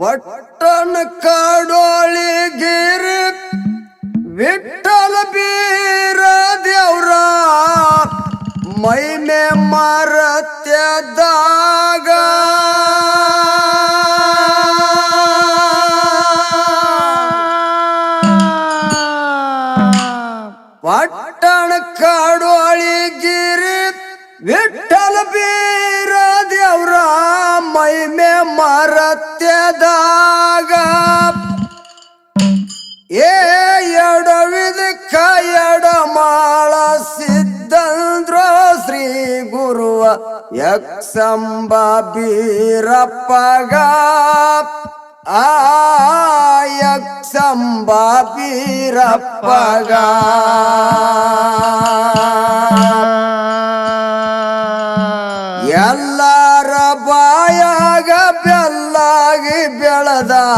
ಪಟ್ಟಣ ಕಾಡೋಳಿಗಿರಿ ವಿಠಲ ಬೀರ ದೇವ್ರ ಮೈನೆ ಮರತ್ಯದಾಗ. ಪಟ್ಟಣ ಕಾಡೋಳಿಗಿರಿ ವಿಠಲ ಬೀರ ದೇವ್ರ ಮೈಮೆ ಮರತ್ಯದಾಗ. ಏ ಎಡವಿದಕ್ಕ ಎಡಮಾಳ ಸಿದ್ಧಂದ್ರ ಶ್ರೀ ಗುರುವ ಯಕ್ಷಂಬ ಬೀರಪ್ಪಗ. ಆ ಯಕ್ಷಂಬ ಬೀರಪ್ಪಗ.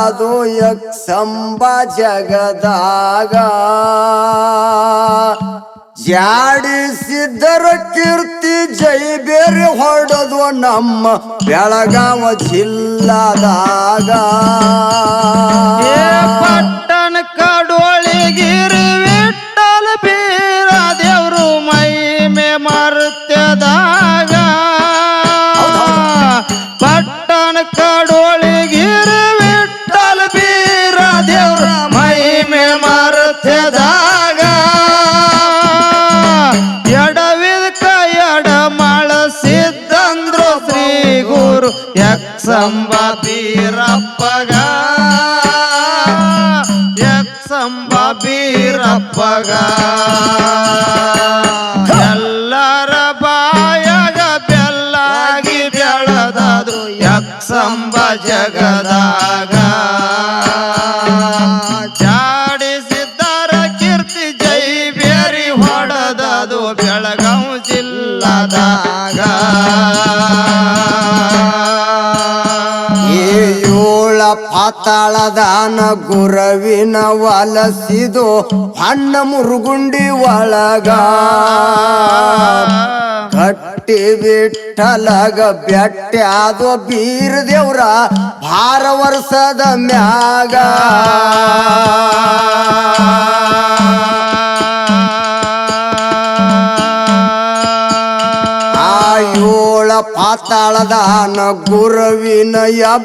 ಬೆಳೆದಾದು ಯಕ್ಷಂಬ ಜಗದಾಗ. ಜಾಡಿಸಿದ್ದರ ಕೀರ್ತಿ ಜೈ ಬೇರೆ ಹೊಡೆದು ನಮ್ಮ ಬೆಳಗಾವ ಜಿಲ್ಲಾದಾಗ. ಪಟ್ಟಣ ಕಡೋಳಿಗಿರಿ ಯಕ್ಷಂಬ ಬೀರಪ್ಪಗ. ಯಕ್ಷಂಬ ಬೀರಪ್ಪಗ. ಎಲ್ಲರ ಬಾಯಗ ಬೆಲ್ಲಾಗಿ ಬೆಳದದು ಯಕ್ಷಂಬ ಜಗದಾಗ ಜಾಡಿಸಿದ್ದರ ಪಾತಾಳದಾನ ಗುರವಿನ ವಲಸಿದು ಹಣ್ಣ ಮುರುಗುಂಡಿ ಒಳಗ. ಕಟ್ಟಿ ಬಿಟ್ಟಲಗ ಬೆಟ್ಟ್ಯಾದೋ ಬೀರ್ ದೇವ್ರ ಭಾರ ವರ್ಷದ ಮ್ಯಾಗ. ಪಾತಾಳದಾನ ಗುರುವಿನ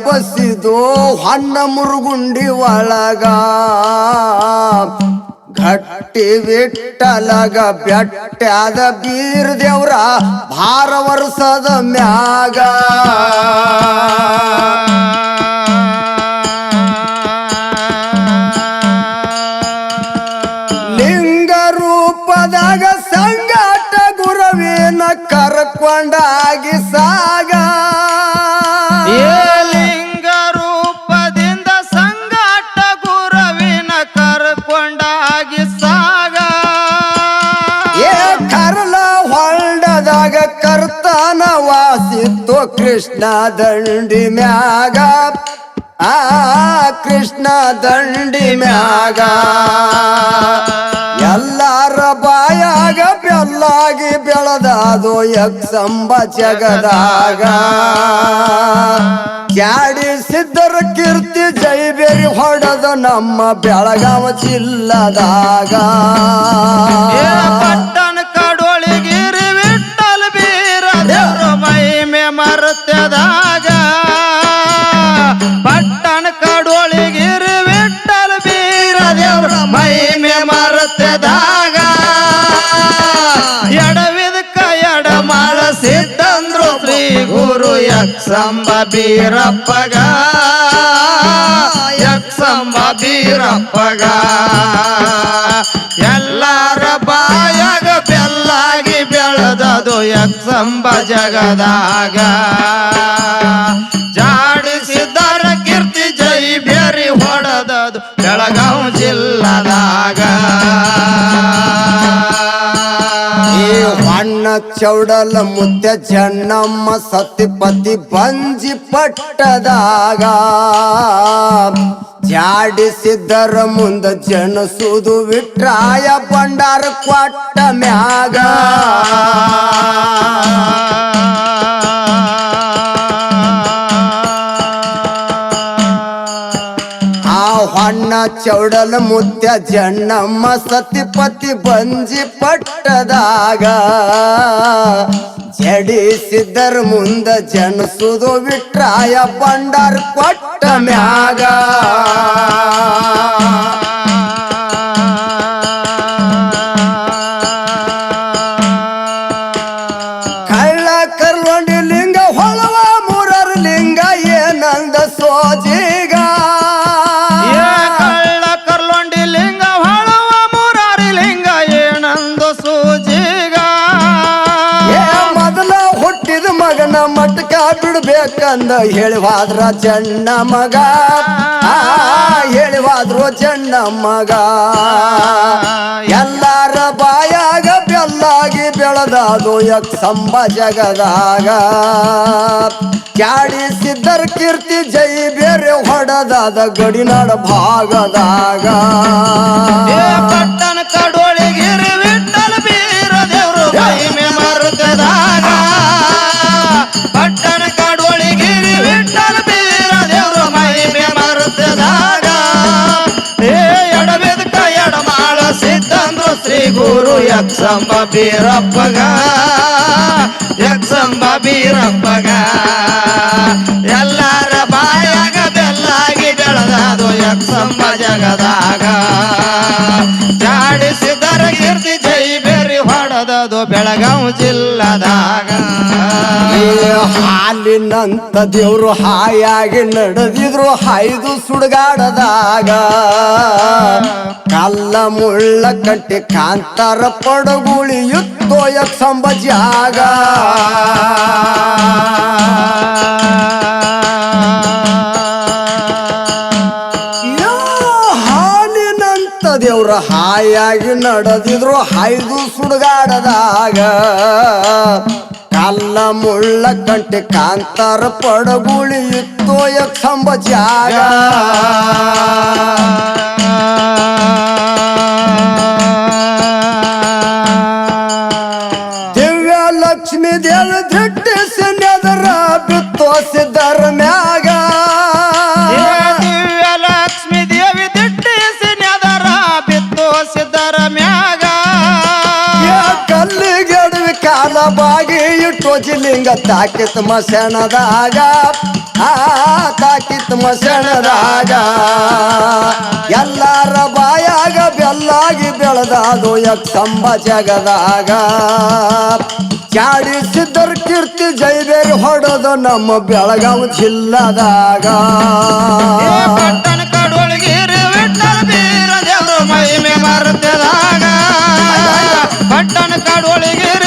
ಬಸಿದು ಹಣ್ಣ ಮುರುಗುಂಡಿ ಒಳಗ. ಗಟ್ಟಿ ಬಿಟ್ಟಲಗ ಬೆಟ್ಟಾದ ಬೀರ್ ದೇವ್ರ ಭಾರ ವರ್ಷದ ಮ್ಯಾಗ. ಸಾಗ. ಏ ಕರ್ಲ ಹೊಂಡದಾಗ ಕರ್ತನ ವಾಸಿತ್ತು ಕೃಷ್ಣ ದಂಡಿ ಮ್ಯಾಗ. ಆ, ಕೃಷ್ಣ ದಂಡಿ ಮ್ಯಾಗ. ಎಲ್ಲಾರ ಬಾಯಾಗ ಬೆಲ್ಲಾಗಿ ಬೆಳೆದಾದು ಯಕ್ಷಂಬ ಜಗದಾಗ. ಕ್ಯಾಡಿಸಿದ್ದರ ಕೀರ್ತಿ ನಮ್ಮ ಬೆಳಗಾವ ಜಿಲ್ಲದಾಗ. ಯಕ್ಷಂಬ ಬೀರಪ್ಪಗ ಯಕ್ಷಂಬ ಬೀರಪ್ಪಗ. ಎಲ್ಲರ ಬಾಯಾಗ ಬೆಲ್ಲಾಗಿ ಬೆಳೆದದು ಯಕ್ಷಂಬ ಜಗದಾಗ. ಚೌಡಲ ಮುತ್ಯ ಜನ್ನಮ್ಮ ಸತಿಪತಿ ಬಂಜಿ ಪಟ್ಟದಾಗ ಜಾಡಿಸಿದ್ದರ ಮುಂದ ಜನಸುದು ವಿಟ್ರಾಯ ಬಂಡಾರ ಕೊಟ್ಟ ಮ್ಯಾಗ. ಚೌಡಲ ಮುತ್ಯ ಜಣ್ಣಮ್ಮ ಸತಿಪತಿ ಬಂಜಿ ಪಟ್ಟದಾಗ ಜಡಿಸಿದ್ದರ ಮುಂದ ಜನಸುದು ವಿಟ್ರಾಯ ಪಂಡರ್ ಕೊಟ್ಟ ಮ್ಯಾಗ. ಬಿಡ್ಬೇಕಂದ ಹೇಳಿವಾದ್ರ ಚೆನ್ನ ಮಗ. ಆ, ಹೇಳಿವಾದ್ರು ಜಣ್ಣ ಮಗ. ಎಲ್ಲಾರ ಬಾಯಾಗ ಬೆಲ್ಲಾಗಿ ಬೆಳೆದಾದು ಯಕ್ಷಂಬ ಜಗದಾಗ. ಕ್ಯಾಡಿಸಿದ್ದರ್ ಕೀರ್ತಿ ಜೈ ಬೇರೆ ಹೊಡೆದಾದ ಗಡಿನಾಡ ಭಾಗದಾಗ. ಪಟ್ಟಣ ಕಡೋಳಿಗಿರಿ ವಿಠಲ ಬೀರ ದೇವರು ಯಕ್ಷಂಬ ಬೀರಪ್ಪಗ ಎಕ್ಸಂಬ ಬೀರಪ್ಪಗ. ಎಲ್ಲಾರ ಬಾಯಾಗ ಬೆಲ್ಲಾಗಿ ಬೆಳೆದಾದು ಎಕ್ಸಂಬ ಜಗದಾಗ. ಜಾಡಿಸಿದರ ಹೊಡೆದದು ಬೆಳಗಾವ್ ಜಿಲ್ಲದಾಗ. ಹಾಲಿನಂತ ದೇವ್ರು ಹಾಯಾಗಿ ನಡೆದಿದ್ರು ಹಾಯ್ದು ಸುಡುಗಾಡದಾಗ. ಕಲ್ಲ ಮುಳ್ಳ ಕಟ್ಟಿ ಕಾಂತಾರ ಪಡಗುಳಿ ಸಂಬಜಾಗ ಹಾಯಾಗಿ ನಡೆದಿದ್ರು ಹಾಯ್ದು ಸುಡುಗಾಡದಾಗ. ಕಲ್ಲ ಮುಳ್ಳ ಕಂಟೆ ಕಾಂತಾರ ಪಡಗುಳಿ ಇತ್ತು ಯಕ್ಷಂಬ ಜಾಗ. ದಿವ್ಯ ಲಕ್ಷ್ಮಿ ದೇವ ದಿಟ್ಟಿಸಿ ನೆದರ ಬಿತ್ತೋಸಿದ್ದರ ಮ್ಯಾಗ ಬಾಗಿ ಇಟ್ಟು ಜಿಲಿಂಗ ತಾಕಿತ್ ಮಸಣದಾಗ ಆ ತಾಕಿತ್ ಮಸಣದಾಗ ಎಲ್ಲಾರ ಬಾಯಾಗ ಬೆಲ್ಲಾಗಿ ಬೆಳೆದಾದು ಯಕ್ಷಂಬ ಜಗದಾಗ ಚಾಡಿಸಿದ್ದರ ಕೀರ್ತಿ ಜೈದೇರಿ ಹೊಡೆದು ನಮ್ಮ ಬೆಳಗಾವ್ ಜಿಲ್ಲದಾಗ ಮೈ ಪಟ್ಟಣ ಕಡೊಳಗಿರಿ ವಿಠಲ ಬೀರ ದೇವ್ರು ಮಹಿಮೆ ಮರೆತದಾಗ ಪಟ್ಟಣ ಕಡೊಳಗಿರಿ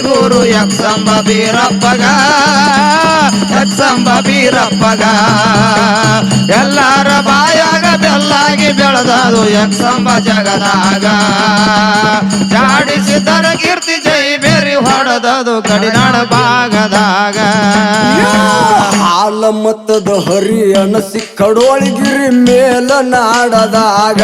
ಗುರು ಯಕ್ಷಂಬ ಬೀರಪ್ಪಗ. ಯಕ್ಷಂಬ ಬೀರಪ್ಪಗ. ಎಲ್ಲರ ಬಾಯಾಗ ಬೆಲ್ಲಾಗಿ ಬೆಳೆದದು ಯಕ್ಷಂಬ ಜಗದಾಗ. ಜಾಡಿಸಿದರ ಕೀರ್ತಿ ಜೈ ಹೊಡೆದದು ಕಡಿನಾಡ ಭಾಗದಾಗ. ಹಾಲ ಮತ್ತದ ಹರಿ ಅನಸಿ ಕಡೋಳಿಗಿರಿ ಮೇಲ ನಾಡದಾಗ.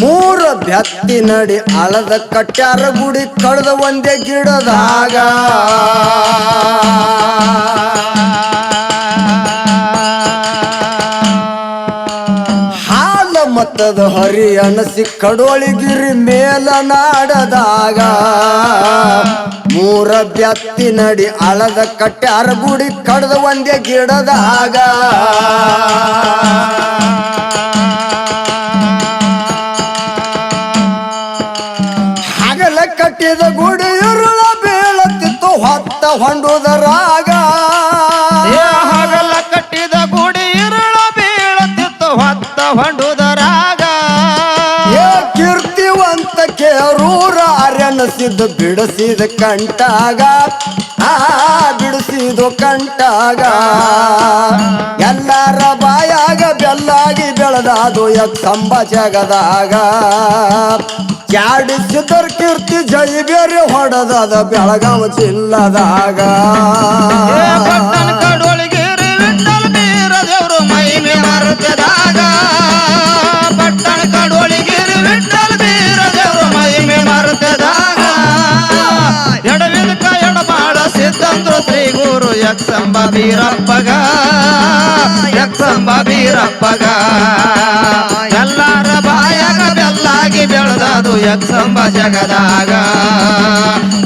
ಮೂರ ಬೆತ್ತಿ ನಡಿ ಅಳದ ಕಟ್ಟಾರ ಗುಡಿ ಕಳೆದ ಒಂದೇ ಗಿಡದಾಗ. ಮತ್ತದ ಹರಿ ಅನಸಿ ಕಡೋಳಿಗಿರಿ ಮೇಲ ನಾಡದಾಗ. ಮೂರ ಬ್ಯತ್ತಿ ನಡಿ ಅಳದ ಕಟ್ಟೆ ಗುಡಿ ಕಡ್ದ ಒಂದೇ ಗಿಡದಾಗ. ಕೀರ್ತಿವಂತ ಕೇರೂರ ಅರೆನಸಿದ್ದು ಬಿಡಿಸಿದ ಕಂಟಾಗ ಆ, ಬಿಡಿಸಿದು ಕಂಟಾಗ ಎಲ್ಲರ ಬಾಯಾಗ ಬೆಲ್ಲಾಗಿ ಬೆಳೆದಾದು ಎತ್ತಂಬ ಜಗದಾಗ. ಜಾಡಿಸಿದರ್ ಕೀರ್ತಿ ಜೈ ಬೇರೆ ಹೊಡೆದದ ಬೆಳಗಾವ ಜಿಲ್ಲದಾಗ. ದೇವ್ರು ಮರೆತದಾಗ ಬೀರಪ್ಪಗ ಯಕ್ಸಂಬ ಬೀರಪ್ಪಗ. ಎಲ್ಲಾರ ಬಾಯಾಗ ಬೆಲ್ಲಾಗಿ ಬೆಳೆದದು ಯಕ್ಸಂಬ ಜಗದಾಗ.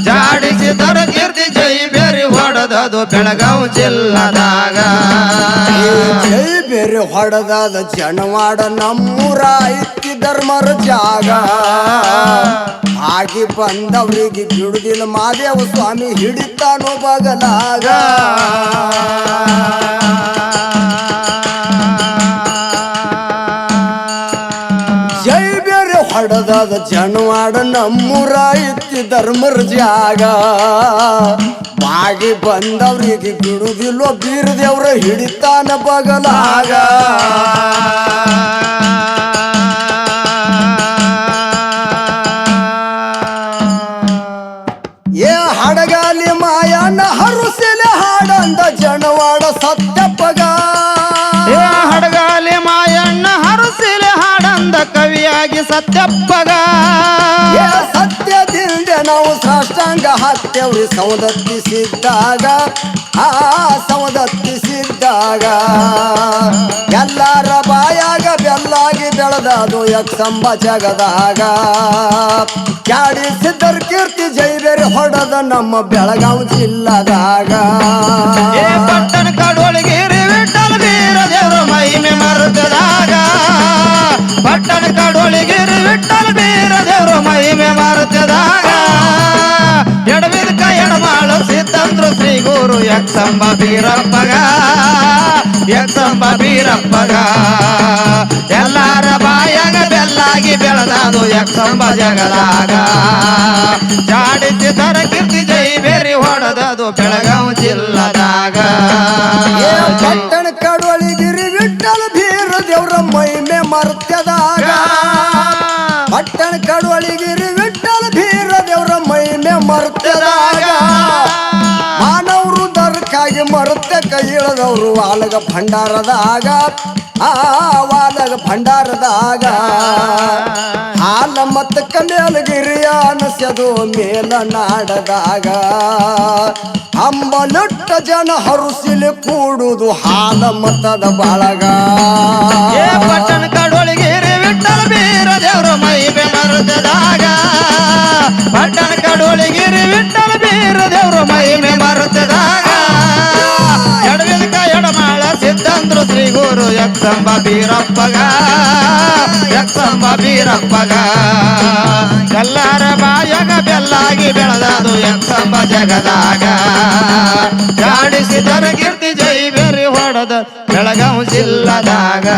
ಜಾಡಿಸಿದರ ಕೀರ್ತಿ ಜೈ ಬೇರಿ ಹೊಡೆದದು ಬೆಳಗಾವ್ ಜಿಲ್ಲದಾಗ. ಜೈ ಬೇರಿ ಹೊಡೆದಾದ ಜನವಾಡ ನಮ್ಮೂರ ಐತಿ. ಧರ್ಮರ ಜಾಗ ಆಗಿ ಬಂದವರಿಗೆ ಬಿಡುದಿಲ್ಲ ಮಾದೇವ ಸ್ವಾಮಿ ಹಿಡಿತಾನೋ ಬಗಲಾಗ. ಜೈ ಬೇರೆ ಹೊಡೆದಾದ ಜನವಾಡ ನಮ್ಮೂರ ಇತ್ತಿ ಧರ್ಮರ ಜಾಗ. ಆಗಿ ಬಂದವ್ರಿಗೆ ಬಿಡುದಿಲ್ಲೋ ಬೀರದೇವ್ರ ಹಿಡಿತಾನ ಬಗಲಾಗ. ಸತ್ಯಪ್ಪಗ. ಸತ್ಯದಿಂದ ನಾವು ಸಾಷ್ಟಾಂಗ ಹಾಕ್ತೇವ್ರಿ ಸೌದತ್ತಿಸಿದ್ದಾಗ ಆ ಸೌದತ್ತಿಸಿದ್ದಾಗ ಎಲ್ಲರ ಬಾಯಾಗ ಬೆಲ್ಲಾಗಿ ಬೆಳೆದದು ಯಕ್ಷಂಬ ಜಗದಾಗ. ಕ್ಯಾಡಿಸಿದ್ದರ್ ಕೀರ್ತಿ ಜೈಬೇರಿ ಹೊಡೆದ ನಮ್ಮ ಬೆಳಗಾವಿ ಜಿಲ್ಲದಾಗ. ಏ ಪಟ್ಟಣ ಕಡೋಳಿಗಿರಿ ವಿಠಲ ಬೀರ ದೇವರು ಮಹಿಮೆ ಮರುತದಾಗ ಎಡವಿದಕ ಎಡಮಾಳು ಸಿದ್ಧಂದ್ರು ಶ್ರೀ ಗುರು ಯಕ್ಷಂಬ ಬೀರಪ್ಪಗ. ಯಕ್ಷಂಬ ಬೀರಪ್ಪಗ. ಎಲ್ಲಾರ ಬಾಯಾಗ ಬೆಲ್ಲಾಗಿ ಬೆಳೆದಾದು ಯಕ್ಷಂಬ ಜಗದಾಗ ಜಾಡಿಸಿದರ ಕೀರ್ತಿ ಜೈ ಬೇರಿ ಹೊಡೆದದು ಬೆಳಗಾವ್ ಜಿಲ್ಲದಾಗ. ಪಟ್ಟಣ ಕಡವಳಿಗಿರಿ ಕಡವಳಿಗಿರಿ ವಿಠಲ ಬೀರ ದೇವ್ರ ಮೈಮೆ ಮರ್ತದಾಗ ಮಾನವರು ದರ್ಕಾಗಿ ಮರುತ್ತೆ ಕೈ ಇಳದವರು ವಾಲಗ ಭಂಡಾರದಾಗ. ಆ, ವಾಲಗ ಭಂಡಾರದಾಗ. ಹಾಲ ಮತ್ತು ಮೇಲಗಿರಿಯ ಅನಸ್ಯದು ಮೇಲ ನಾಡದಾಗ. ಅಂಬಲುಟ್ಟ ಜನ ಹರುಸಿಲಿ ಕೂಡುದು ಹಾಲ ಮತದ ಬಳಗ. ಪಟ್ಟಣ ಕಡೋಳಿಗಿರಿ ವಿಠಲ ಬೀರ ದೇವ್ರ ಮೈ ಮರುತದಾಗ ಪಟ್ಟಣ ಕಡೋಳಿಗಿರಿ ವಿಠಲ ಬೀರ ದೇವ್ರ ಮಹಿಮೆ ಮರುತದಾಗ ಎಡವಿದಕ ಎಡಮಾಳ ಸಿದ್ಧಂದ್ರು ಶ್ರೀ ಗುರು ಯಕ್ಷಂಬ ಬೀರಪ್ಪಗ. ಯಕ್ಷಂಬ ಬೀರಪ್ಪಗ. ಎಲ್ಲರ ಬಾಯಗ ಬೆಲ್ಲಾಗಿ ಬೆಳೆದದು ಯಕ್ಷಂಬ ಜಗದಾಗ. ಜಾಡಿಸಿದರ ಕೀರ್ತಿ ಜೈ ಬೇರೆ ಹೊಡೆದ ಬೆಳಗಾವ್ ಜಿಲ್ಲದಾಗ.